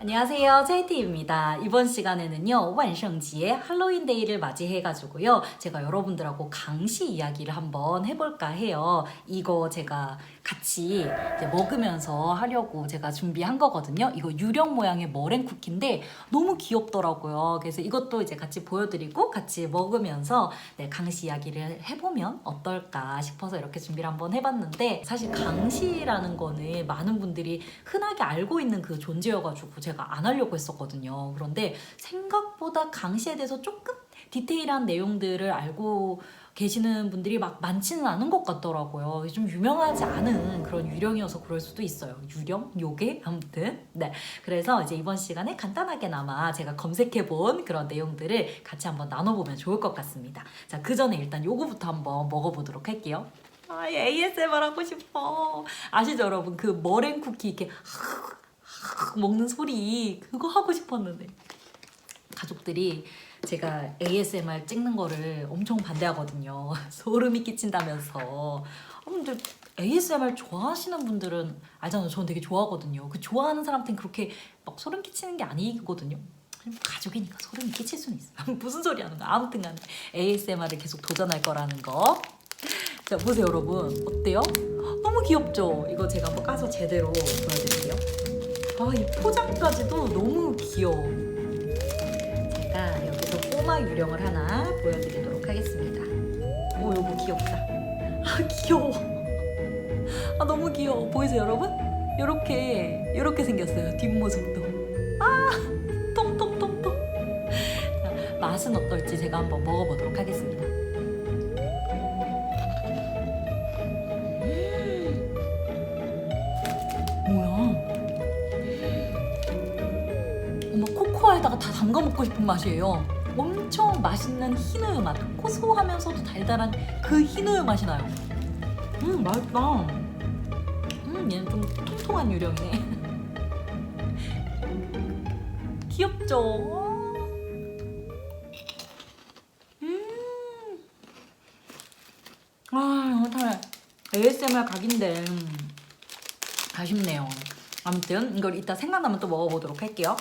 안녕하세요. 제이티입니다. 이번 시간에는요. 완성지에 할로윈 데이를 맞이해 가지고요. 제가 여러분들하고 강시 이야기를 한번 해 볼까 해요. 이거 제가 같이 먹으면서 하려고 제가 준비한 거거든요. 이거 유령 모양의 머랭 쿠키인데 너무 귀엽더라고요. 그래서 이것도 이제 같이 보여드리고 같이 먹으면서 네, 강시 이야기를 해보면 어떨까 싶어서 이렇게 준비를 한번 해봤는데 사실 강시라는 거는 많은 분들이 흔하게 알고 있는 그 존재여가지고 제가 안 하려고 했었거든요. 그런데 생각보다 강시에 대해서 조금 디테일한 내용들을 알고 계시는 분들이 막 많지는 않은 것 같더라고요. 좀 유명하지 않은 그런 유령이어서 그럴 수도 있어요. 유령? 요게? 아무튼. 네. 그래서 이제 이번 시간에 간단하게나마 제가 검색해본 그런 내용들을 같이 한번 나눠보면 좋을 것 같습니다. 자, 그 전에 일단 요거부터 한번 먹어보도록 할게요. 아, ASMR 하고 싶어. 아시죠, 여러분? 그 머랭 쿠키 이렇게 먹는 소리 그거 하고 싶었는데 가족들이 제가 ASMR 찍는 거를 엄청 반대하거든요. 소름이 끼친다면서. 어, 근데 ASMR 좋아하시는 분들은 알잖아요. 저는 되게 좋아하거든요. 그 좋아하는 사람한테는 그렇게 막 소름 끼치는 게 아니거든요. 가족이니까 소름이 끼칠 수는 있어. 무슨 소리 하는 거야. 아무튼 간에 ASMR을 계속 도전할 거라는 거. 자, 보세요, 여러분. 어때요? 너무 귀엽죠? 이거 제가 한번 까서 제대로 보여드릴게요. 아, 이 포장까지도 너무 귀여워. 제가 여기서 꼬마 유령을 하나 보여드리도록 하겠습니다. 오, 요거 귀엽다. 아, 귀여워. 아, 너무 귀여워. 보이세요, 여러분? 요렇게, 요렇게 생겼어요. 뒷모습도. 아, 통통통통. 자, 맛은 어떨지 제가 한번 먹어보도록 하겠습니다. 음. 뭐야? 어머 코코아에다가 다 담가 먹고 싶은 맛이에요. 맛있는 흰우유 맛, 고소하면서도 달달한 그 흰우유 맛이 나요. 음 맛있다. 음 얘는 좀 통통한 유령이네. 귀엽죠? 음. 아 정말 ASMR 각인데 음, 아쉽네요. 아무튼 이걸 이따 생각나면 또 먹어보도록 할게요.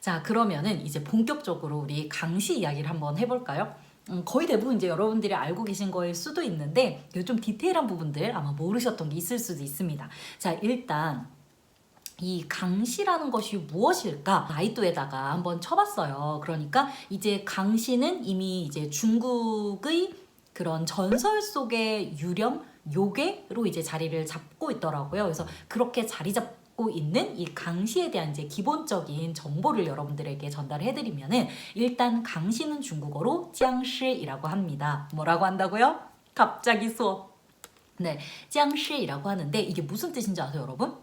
자, 그러면은 이제 본격적으로 우리 강시 이야기를 한번 해볼까요? 음, 거의 대부분 이제 여러분들이 알고 계신 거일 수도 있는데 좀 디테일한 부분들 아마 모르셨던 게 있을 수도 있습니다. 자, 일단 이 강시라는 것이 무엇일까? 나이도에다가 한번 쳐봤어요. 그러니까 이제 강시는 이미 이제 중국의 그런 전설 속의 유령 요괴로 이제 자리를 잡고 있더라고요. 그래서 그렇게 자리 잡 고 있는 이 강시에 대한 이제 기본적인 정보를 여러분들에게 전달해 드리면은 일단 강시는 중국어로 짱시이라고 합니다. 뭐라고 한다고요? 갑자기 수업. 네, 짱시이라고 하는데 이게 무슨 뜻인지 아세요, 여러분?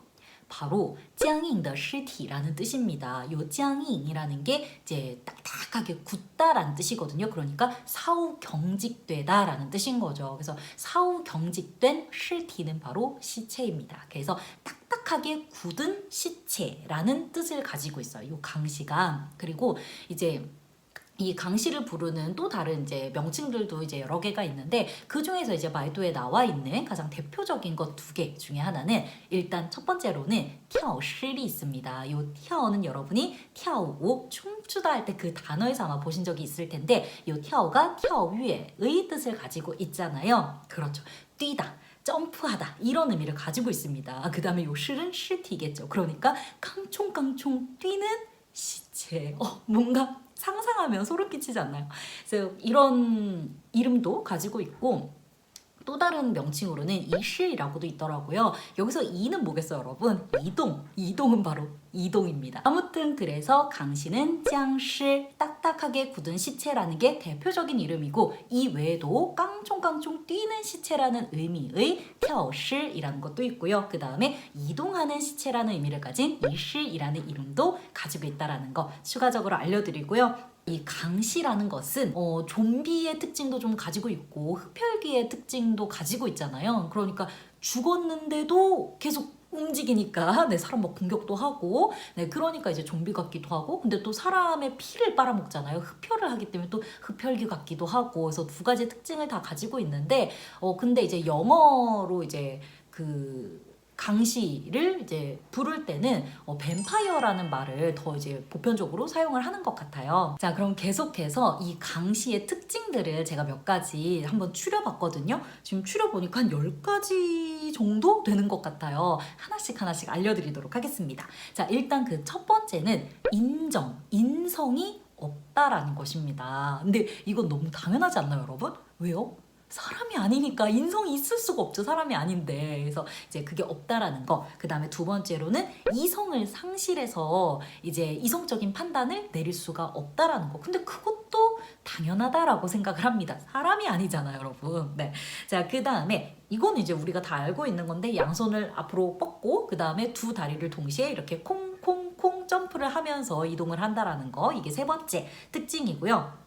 바로 짱잉의尸体라는 뜻입니다. 요 짱잉이라는 게 이제 딱딱하게 굳다라는 뜻이거든요. 그러니까 사후 경직되다라는 뜻인 거죠. 그래서 사후 경직된 尸体는 바로 시체입니다. 그래서 딱딱하게 굳은 시체라는 뜻을 가지고 있어요. 요 강시가 그리고 이제 이 강시를 부르는 또 다른 이제 명칭들도 이제 여러 개가 있는데 그 중에서 이제 말도에 나와 있는 가장 대표적인 것 두 개 중에 하나는 일단 첫 번째로는 티아오실이 있습니다. 요 티아오는 여러분이 티아오 춤추다 할 때 그 단어에서 아마 보신 적이 있을 텐데 요 티아오가 티아오유의 뜻을 가지고 있잖아요. 그렇죠. 뛰다. 점프하다 이런 의미를 가지고 있습니다. 그 다음에 요 실은 실티겠죠. 그러니까 깡총깡총 뛰는 시체. 어, 뭔가 상상하면 소름 끼치지 않나요? 그래서 이런 이름도 가지고 있고 또 다른 명칭으로는 이실이라고도 있더라고요. 여기서 이는 뭐겠어요, 여러분? 이동. 이동은 바로 이동입니다. 아무튼 그래서 강시는 짱실 딱딱하게 굳은 시체라는 게 대표적인 이름이고 이 외에도 깡총깡총 뛰는 시체라는 의미의 跳실이라는 것도 있고요. 그 다음에 이동하는 시체라는 의미를 가진 이실이라는 이름도 가지고 있다라는 거 추가적으로 알려드리고요. 이 강시라는 것은 어, 좀비의 특징도 좀 가지고 있고 흡혈귀의 특징도 가지고 있잖아요. 그러니까 죽었는데도 계속 움직이니까 네 사람 뭐 공격도 하고 네 그러니까 이제 좀비 같기도 하고 근데 또 사람의 피를 빨아먹잖아요 흡혈을 하기 때문에 또 흡혈귀 같기도 하고 그래서 두 가지 특징을 다 가지고 있는데 어 근데 이제 영어로 이제 그 강시를 이제 부를 때는 어, 뱀파이어라는 말을 더 이제 보편적으로 사용을 하는 것 같아요. 자, 그럼 계속해서 이 강시의 특징들을 제가 몇 가지 한번 추려봤거든요. 지금 추려보니까 한 10가지 정도 되는 것 같아요. 하나씩 하나씩 알려드리도록 하겠습니다. 자, 일단 그 첫 번째는 인정, 인성이 없다라는 것입니다. 근데 이건 너무 당연하지 않나요, 여러분? 왜요? 사람이 아니니까 인성이 있을 수가 없죠. 사람이 아닌데. 그래서 이제 그게 없다라는 거. 그 다음에 두 번째로는 이성을 상실해서 이제 이성적인 판단을 내릴 수가 없다라는 거. 근데 그것도 당연하다라고 생각을 합니다. 사람이 아니잖아요, 여러분. 네. 자, 그 다음에 이건 이제 우리가 다 알고 있는 건데 양손을 앞으로 뻗고 그 다음에 두 다리를 동시에 이렇게 콩콩콩 점프를 하면서 이동을 한다라는 거. 이게 세 번째 특징이고요.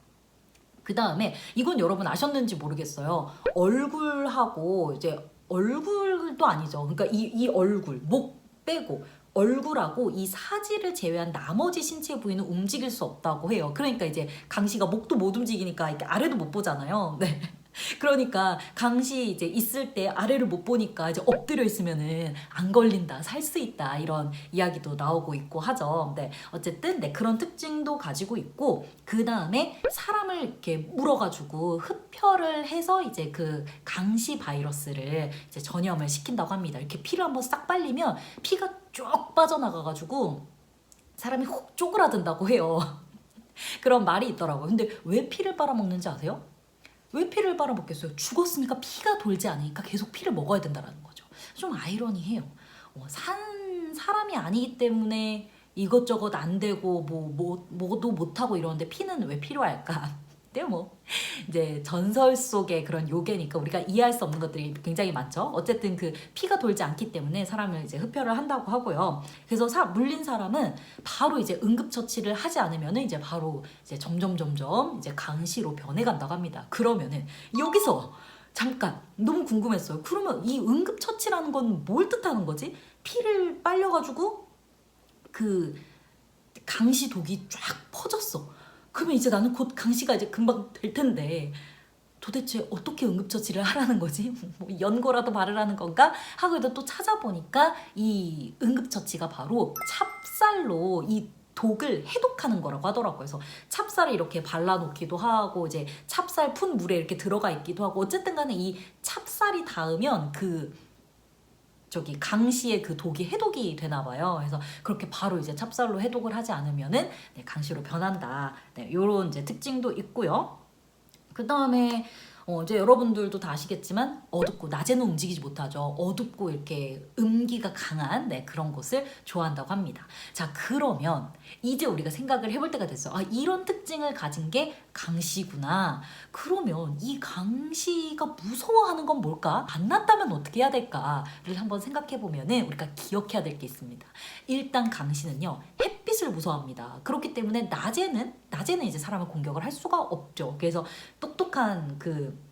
그 다음에 이건 여러분 아셨는지 모르겠어요. 얼굴하고 이제 얼굴도 아니죠. 그러니까 이, 이 얼굴, 목 빼고 얼굴하고 이 사지를 제외한 나머지 신체 부위는 움직일 수 없다고 해요. 그러니까 이제 강씨가 목도 못 움직이니까 이렇게 아래도 못 보잖아요. 네. 그러니까 강시 이제 있을 때 아래를 못 보니까 이제 엎드려 있으면은 안 걸린다, 살 수 있다 이런 이야기도 나오고 있고 하죠. 네, 어쨌든 네 그런 특징도 가지고 있고 그 다음에 사람을 이렇게 물어가지고 흡혈을 해서 이제 그 강시 바이러스를 이제 전염을 시킨다고 합니다. 이렇게 피를 한번 싹 빨리면 피가 쭉 빠져나가가지고 사람이 훅 쪼그라든다고 해요. 그런 말이 있더라고요. 근데 왜 피를 빨아먹는지 아세요? 왜 피를 빨아먹겠어요? 죽었으니까 피가 돌지 않으니까 계속 피를 먹어야 된다는 거죠. 좀 아이러니해요. 어, 산 사람이 아니기 때문에 이것저것 안 되고 뭐, 뭐 뭐도 못 하고 이러는데 피는 왜 필요할까? 근데 뭐 이제 전설 속의 그런 요괴니까 우리가 이해할 수 없는 것들이 굉장히 많죠. 어쨌든 그 피가 돌지 않기 때문에 사람을 이제 흡혈을 한다고 하고요. 그래서 사, 물린 사람은 바로 이제 응급처치를 하지 않으면은 이제 바로 이제 점점 점점 이제 강시로 변해간다고 합니다. 그러면은 여기서 잠깐 너무 궁금했어요. 그러면 이 응급처치라는 건 뭘 뜻하는 거지? 피를 빨려가지고 그 강시 독이 쫙 퍼졌어. 그러면 이제 나는 곧 강시가 이제 금방 될 텐데 도대체 어떻게 응급처치를 하라는 거지? 뭐 연고라도 바르라는 건가? 하고 또 찾아보니까 이 응급처치가 바로 찹쌀로 이 독을 해독하는 거라고 하더라고요. 그래서 찹쌀을 이렇게 발라놓기도 하고 이제 찹쌀 푼 물에 이렇게 들어가 있기도 하고 어쨌든 간에 이 찹쌀이 닿으면 그 저기 강시의 그 독이 해독이 되나 봐요. 그래서 그렇게 바로 이제 찹쌀로 해독을 하지 않으면은 네, 강시로 변한다. 네, 요런 이제 특징도 있고요. 그 다음에 어, 이제 여러분들도 다 아시겠지만 어둡고 낮에는 움직이지 못하죠. 어둡고 이렇게 음기가 강한 네, 그런 곳을 좋아한다고 합니다. 자 그러면 이제 우리가 생각을 해볼 때가 됐어. 아 이런 특징을 가진 게 강시구나. 그러면 이 강시가 무서워하는 건 뭘까? 만났다면 어떻게 해야 될까를 한번 생각해 보면은 우리가 기억해야 될 게 있습니다. 일단 강시는요 햇빛을 무서워합니다. 그렇기 때문에 낮에는 낮에는 이제 사람을 공격을 할 수가 없죠. 그래서 똑똑한 그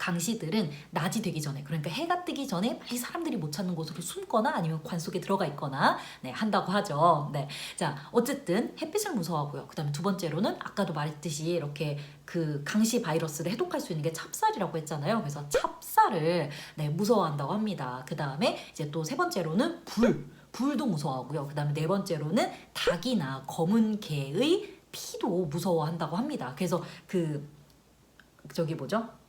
강시들은 낮이 되기 전에 그러니까 해가 뜨기 전에 빨리 사람들이 못 찾는 곳으로 숨거나 아니면 관 속에 들어가 있거나 네, 한다고 하죠. 네. 자, 어쨌든 햇빛을 무서워하고요. 그다음에 두 번째로는 아까도 말했듯이 이렇게 그 강시 바이러스를 해독할 수 있는 게 찹쌀이라고 했잖아요. 그래서 찹쌀을 네, 무서워한다고 합니다. 그다음에 이제 또 세 번째로는 불 불도 무서워하고요. 그다음에 네 번째로는 닭이나 검은 개의 피도 무서워한다고 합니다. 그래서 그 저기 뭐죠?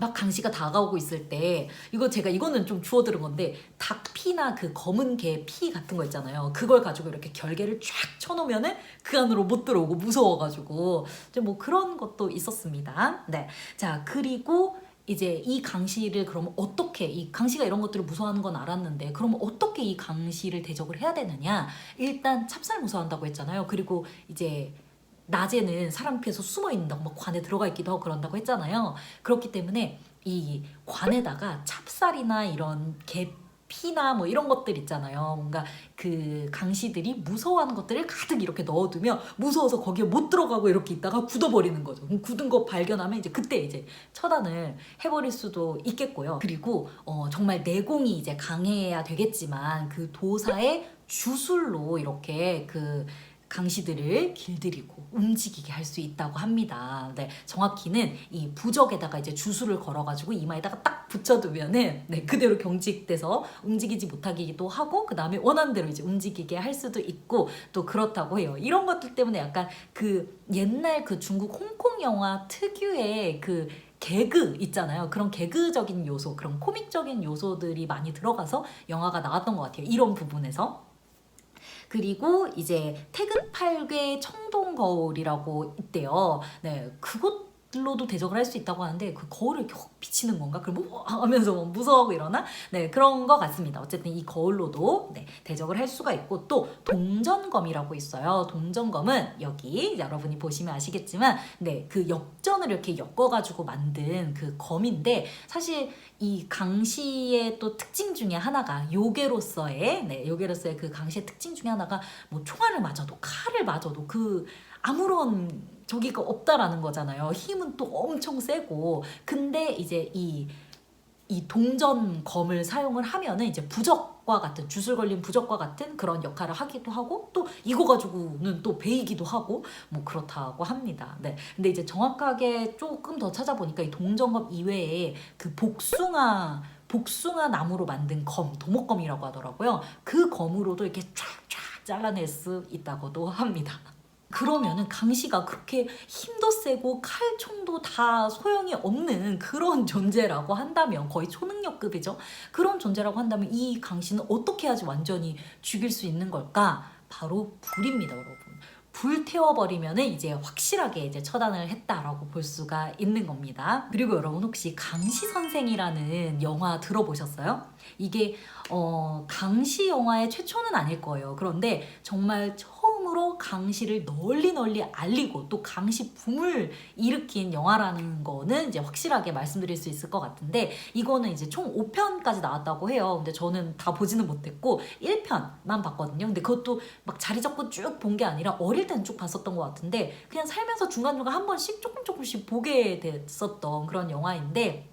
막 강시가 다가오고 있을 때 이거 제가 이거는 좀 주워 들은 건데 닭 피나 그 검은 개 피 같은 거 있잖아요. 그걸 가지고 이렇게 결계를 쫙 쳐놓으면은 그 안으로 못 들어오고 무서워가지고 이제 뭐 그런 것도 있었습니다. 네, 자 그리고 이제 이 강시를 그러면 어떻게 이 강시가 이런 것들을 무서워하는 건 알았는데 그러면 어떻게 이 강시를 대적을 해야 되느냐? 일단 찹쌀 무서워한다고 했잖아요. 그리고 이제 낮에는 사람 피해서 숨어 있는다고 막 관에 들어가 있기도 하고 그런다고 했잖아요. 그렇기 때문에 이 관에다가 찹쌀이나 이런 개 피나 뭐 이런 것들 있잖아요. 뭔가 그 강시들이 무서워하는 것들을 가득 이렇게 넣어두면 무서워서 거기에 못 들어가고 이렇게 있다가 굳어버리는 거죠. 굳은 거 발견하면 이제 그때 이제 처단을 해버릴 수도 있겠고요. 그리고 어 정말 내공이 이제 강해야 되겠지만 그 도사의 주술로 이렇게 그 강시들을 길들이고 움직이게 할 수 있다고 합니다. 네, 정확히는 이 부적에다가 이제 주술을 걸어가지고 이마에다가 딱 붙여두면은 네, 그대로 경직돼서 움직이지 못하기도 하고 그 다음에 원하는 대로 이제 움직이게 할 수도 있고 또 그렇다고 해요. 이런 것들 때문에 약간 그 옛날 그 중국 홍콩 영화 특유의 그 개그 있잖아요. 그런 개그적인 요소, 그런 코믹적인 요소들이 많이 들어가서 영화가 나왔던 것 같아요. 이런 부분에서. 그리고 이제 태극팔괴 청동 거울이라고 있대요. 네, 그것 로도 대적을 할 수 있다고 하는데 그 거울을 이렇게 확 비치는 건가? 그러면 뭐 하면서 뭐 무서워하고 이러나? 네, 그런 것 같습니다. 어쨌든 이 거울로도 네, 대적을 할 수가 있고 또 동전검이라고 있어요. 동전검은 여기 여러분이 보시면 아시겠지만 네, 그 역전을 이렇게 엮어가지고 만든 그 검인데 사실 이 강시의 또 특징 중에 하나가 요괴로서의 네, 요괴로서의 그 강시의 특징 중에 하나가 뭐 총알을 맞아도 칼을 맞아도 그 아무런 저기가 없다라는 거잖아요. 힘은 또 엄청 세고 근데 이제 이 이 동전 검을 사용을 하면은 이제 부적과 같은 주술 걸린 부적과 같은 그런 역할을 하기도 하고 또 이거 가지고는 또 베이기도 하고 뭐 그렇다고 합니다. 네. 근데 이제 정확하게 조금 더 찾아보니까 이 동전검 이외에 그 복숭아 복숭아 나무로 만든 검 도목검이라고 하더라고요. 그 검으로도 이렇게 쫙쫙 잘라낼 수 있다고도 합니다. 그러면은 강씨가 그렇게 힘도 세고 칼총도 다 소용이 없는 그런 존재라고 한다면 거의 초능력급이죠. 그런 존재라고 한다면 이 강씨는 어떻게 해야지 완전히 죽일 수 있는 걸까? 바로 불입니다, 여러분. 불 태워버리면은 이제 확실하게 이제 처단을 했다라고 볼 수가 있는 겁니다. 그리고 여러분 혹시 강시 선생이라는 영화 들어보셨어요? 이게 어 강시 영화의 최초는 아닐 거예요. 그런데 정말 처음으로 강시를 널리 널리 알리고 또 강시 붐을 일으킨 영화라는 거는 이제 확실하게 말씀드릴 수 있을 것 같은데 이거는 이제 총 5편까지 나왔다고 해요. 근데 저는 다 보지는 못했고 1편만 봤거든요. 근데 그것도 막 자리 잡고 쭉 본 게 아니라 어릴 때는 쭉 봤었던 것 같은데 그냥 살면서 중간중간 한 번씩 조금 조금씩 보게 됐었던 그런 영화인데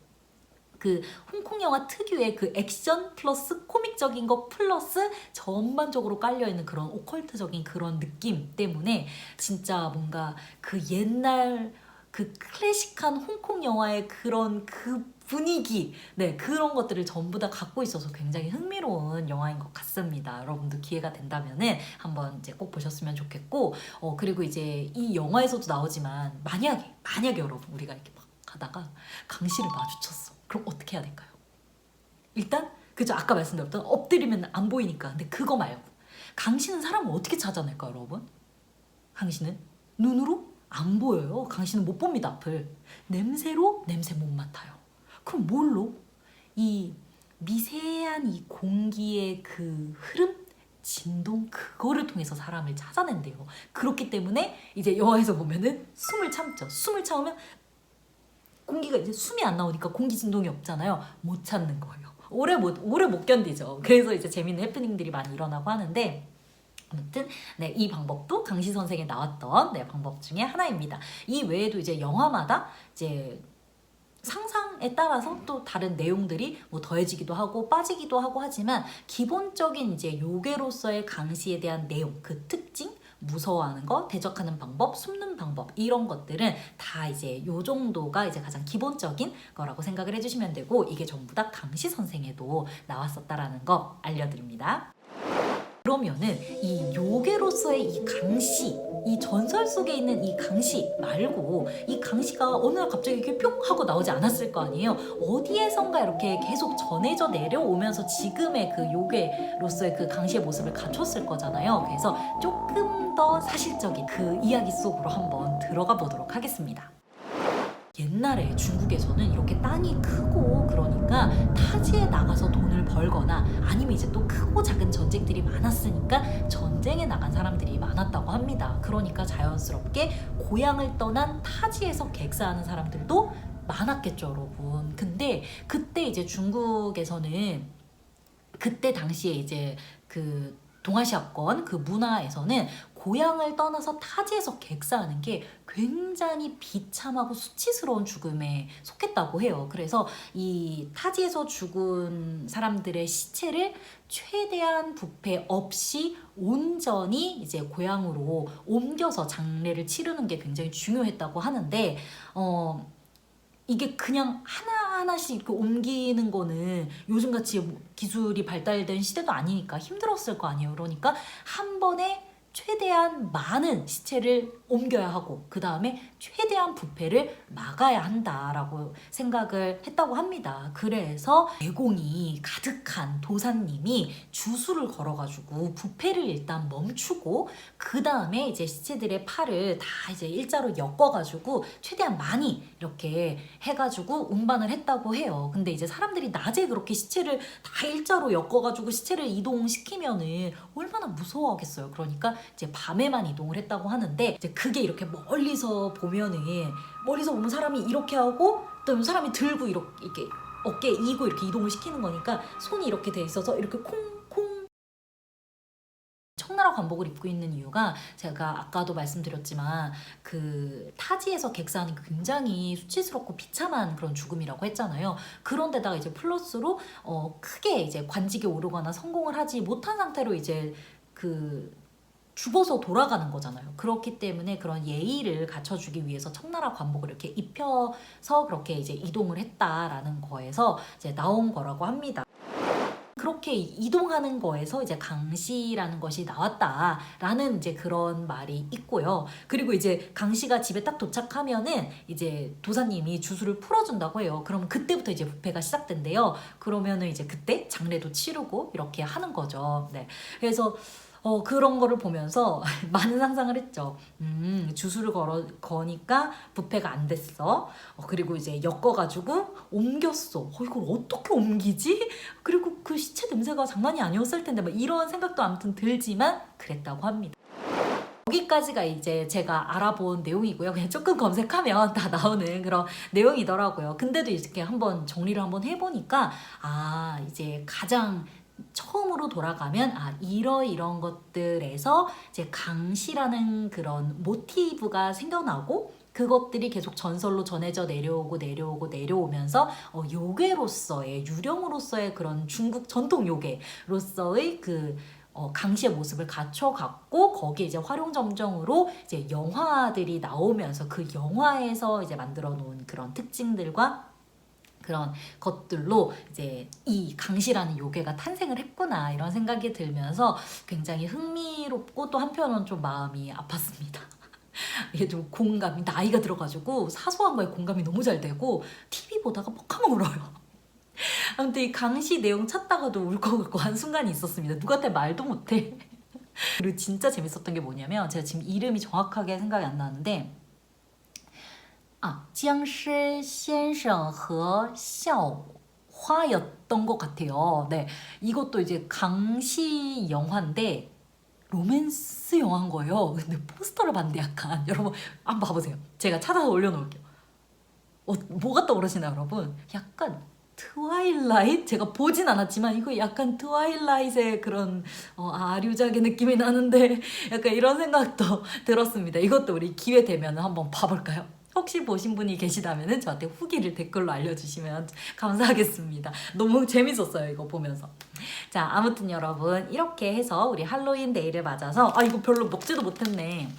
그 홍콩 영화 특유의 그 액션 플러스 코믹적인 거 플러스 전반적으로 깔려 있는 그런 오컬트적인 그런 느낌 때문에 진짜 뭔가 그 옛날 그 클래식한 홍콩 영화의 그런 그 분위기, 네 그런 것들을 전부 다 갖고 있어서 굉장히 흥미로운 영화인 것 같습니다. 여러분도 기회가 된다면은 한번 이제 꼭 보셨으면 좋겠고, 어 그리고 이제 이 영화에서도 나오지만 만약에 만약에 여러분 우리가 이렇게 막 가다가 강씨를 마주쳤어. 그럼 어떻게 해야 될까요? 일단 그죠 아까 말씀드렸던 엎드리면 안 보이니까 근데 그거 말고 강씨는 사람을 어떻게 찾아낼까 여러분? 강씨는 눈으로 안 보여요. 강씨는 못 봅니다 앞을. 냄새로 냄새 못 맡아요. 그럼 뭘로? 이 미세한 이 공기의 그 흐름 진동 그거를 통해서 사람을 찾아낸대요. 그렇기 때문에 이제 영화에서 보면은 숨을 참죠. 숨을 참으면 공기가 이제 숨이 안 나오니까 공기 진동이 없잖아요. 못 찾는 거예요. 오래 못 오래 못 견디죠. 그래서 이제 재밌는 해프닝들이 많이 일어나고 하는데 아무튼 네, 이 방법도 강시 선생에 나왔던 네, 방법 중에 하나입니다. 이 외에도 이제 영화마다 이제 상상에 따라서 또 다른 내용들이 뭐 더해지기도 하고 빠지기도 하고 하지만 기본적인 이제 요괴로서의 강시에 대한 내용, 그 특징, 무서워하는 거, 대적하는 방법, 숨는 방법 이런 것들은 다 이제 요 정도가 이제 가장 기본적인 거라고 생각을 해주시면 되고 이게 전부 다 강시 선생에도 나왔었다라는 거 알려드립니다. 그러면은 이 요괴로서의 이 강시, 이 전설 속에 있는 이 강시 말고 이 강시가 어느 날 갑자기 이렇게 뿅 하고 나오지 않았을 거 아니에요. 어디에선가 이렇게 계속 전해져 내려오면서 지금의 그 요괴로서의 그 강시의 모습을 갖췄을 거잖아요. 그래서 조금 더 사실적인 그 이야기 속으로 한번 들어가 보도록 하겠습니다. 옛날에 중국에서는 이렇게 땅이 크고 그러니까 타지에 나가서 돈을 벌거나 아니면 이제 또 크고 작은 전쟁들이 많았으니까 전쟁에 나간 사람들이 많았다고 합니다. 그러니까 자연스럽게 고향을 떠난 타지에서 객사하는 사람들도 많았겠죠, 여러분. 근데 그때 이제 중국에서는 그때 당시에 이제 그 동아시아권 그 문화에서는 고향을 떠나서 타지에서 객사하는 게 굉장히 비참하고 수치스러운 죽음에 속했다고 해요. 그래서 이 타지에서 죽은 사람들의 시체를 최대한 부패 없이 온전히 이제 고향으로 옮겨서 장례를 치르는 게 굉장히 중요했다고 하는데 어 이게 그냥 하나하나씩 이렇게 옮기는 거는 요즘같이 뭐 기술이 발달된 시대도 아니니까 힘들었을 거 아니에요. 그러니까 한 번에 최대한 많은 시체를 옮겨야 하고 그 다음에 최대한 부패를 막아야 한다라고 생각을 했다고 합니다. 그래서 내공이 가득한 도사님이 주술을 걸어가지고 부패를 일단 멈추고 그 다음에 이제 시체들의 팔을 다 이제 일자로 엮어가지고 최대한 많이 이렇게 해가지고 운반을 했다고 해요. 근데 이제 사람들이 낮에 그렇게 시체를 다 일자로 엮어가지고 시체를 이동시키면은 얼마나 무서워하겠어요. 그러니까 이제 밤에만 이동을 했다고 하는데 이제 그게 이렇게 멀리서 보면은 멀리서 보면 사람이 이렇게 하고 또 사람이 들고 이렇게, 어깨에 이고 이렇게 이동을 시키는 거니까 손이 이렇게 돼 있어서 이렇게 콩콩 청나라 관복을 입고 있는 이유가 제가 아까도 말씀드렸지만 그 타지에서 객사하는 게 굉장히 수치스럽고 비참한 그런 죽음이라고 했잖아요. 그런데다가 이제 플러스로 어 크게 이제 관직에 오르거나 성공을 하지 못한 상태로 이제 그 죽어서 돌아가는 거잖아요. 그렇기 때문에 그런 예의를 갖춰주기 위해서 청나라 관복을 이렇게 입혀서 그렇게 이제 이동을 했다라는 거에서 이제 나온 거라고 합니다. 그렇게 이동하는 거에서 이제 강씨라는 것이 나왔다라는 이제 그런 말이 있고요. 그리고 이제 강씨가 집에 딱 도착하면은 이제 도사님이 주술을 풀어준다고 해요. 그럼 그때부터 이제 부패가 시작된대요. 그러면은 이제 그때 장례도 치르고 이렇게 하는 거죠. 네. 그래서 어, 그런 거를 보면서 많은 상상을 했죠. 음, 주술을 걸어, 거니까 부패가 안 됐어. 어, 그리고 이제 엮어가지고 옮겼어. 어, 이걸 어떻게 옮기지? 그리고 그 시체 냄새가 장난이 아니었을 텐데, 막 이런 생각도 아무튼 들지만 그랬다고 합니다. 여기까지가 이제 제가 알아본 내용이고요. 그냥 조금 검색하면 다 나오는 그런 내용이더라고요. 근데도 이렇게 한번 정리를 한번 해보니까, 아, 이제 가장 처음으로 돌아가면 아 이러이런 것들에서 이제 강시라는 그런 모티브가 생겨나고 그것들이 계속 전설로 전해져 내려오고 내려오고 내려오면서 어, 요괴로서의 유령으로서의 그런 중국 전통 요괴로서의 그 어, 강시의 모습을 갖춰갖고 거기에 이제 활용점정으로 이제 영화들이 나오면서 그 영화에서 이제 만들어 놓은 그런 특징들과 그런 것들로 이제 이 강시라는 요괴가 탄생을 했구나 이런 생각이 들면서 굉장히 흥미롭고 또 한편은 좀 마음이 아팠습니다. 이게 좀 공감이 나이가 들어가지고 사소한 거에 공감이 너무 잘 되고 TV 보다가 뻑하면 울어요. 아무튼 이 강시 내용 찾다가도 울컥울컥 한 순간이 있었습니다. 누구한테 말도 못해. 그리고 진짜 재밌었던 게 뭐냐면 제가 지금 이름이 정확하게 생각이 안 나는데 아, 장시 선생과 샤오화였던 것 같아요. 네, 이것도 이제 강시 영화인데 로맨스 영화인 거예요. 근데 포스터를 봤는데 약간 여러분 한번 봐보세요. 제가 찾아서 올려놓을게요. 어, 뭐가 떠오르시나요, 여러분? 약간 트와일라이트? 제가 보진 않았지만 이거 약간 트와일라이트의 그런 어, 아류작의 느낌이 나는데 약간 이런 생각도 들었습니다. 이것도 우리 기회 되면 한번 봐볼까요? 혹시 보신 분이 계시다면 저한테 후기를 댓글로 알려주시면 감사하겠습니다. 너무 재밌었어요, 이거 보면서. 자, 아무튼 여러분, 이렇게 해서 우리 할로윈 데이를 맞아서, 아, 이거 별로 먹지도 못했네.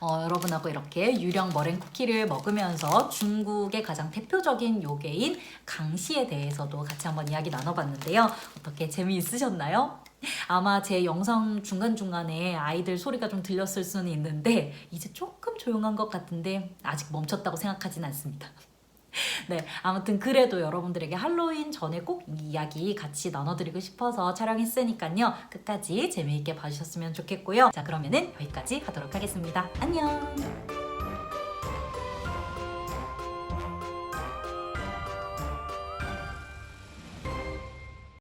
어, 여러분하고 이렇게 유령 머랭 쿠키를 먹으면서 중국의 가장 대표적인 요괴인 강시에 대해서도 같이 한번 이야기 나눠봤는데요. 어떻게 재미있으셨나요? 아마 제 영상 중간중간에 아이들 소리가 좀 들렸을 수는 있는데 이제 조금 조용한 것 같은데 아직 멈췄다고 생각하진 않습니다. 네, 아무튼 그래도 여러분들에게 할로윈 전에 꼭 이 이야기 같이 나눠드리고 싶어서 촬영했으니까요. 끝까지 재미있게 봐주셨으면 좋겠고요. 자, 그러면은 여기까지 하도록 하겠습니다. 안녕!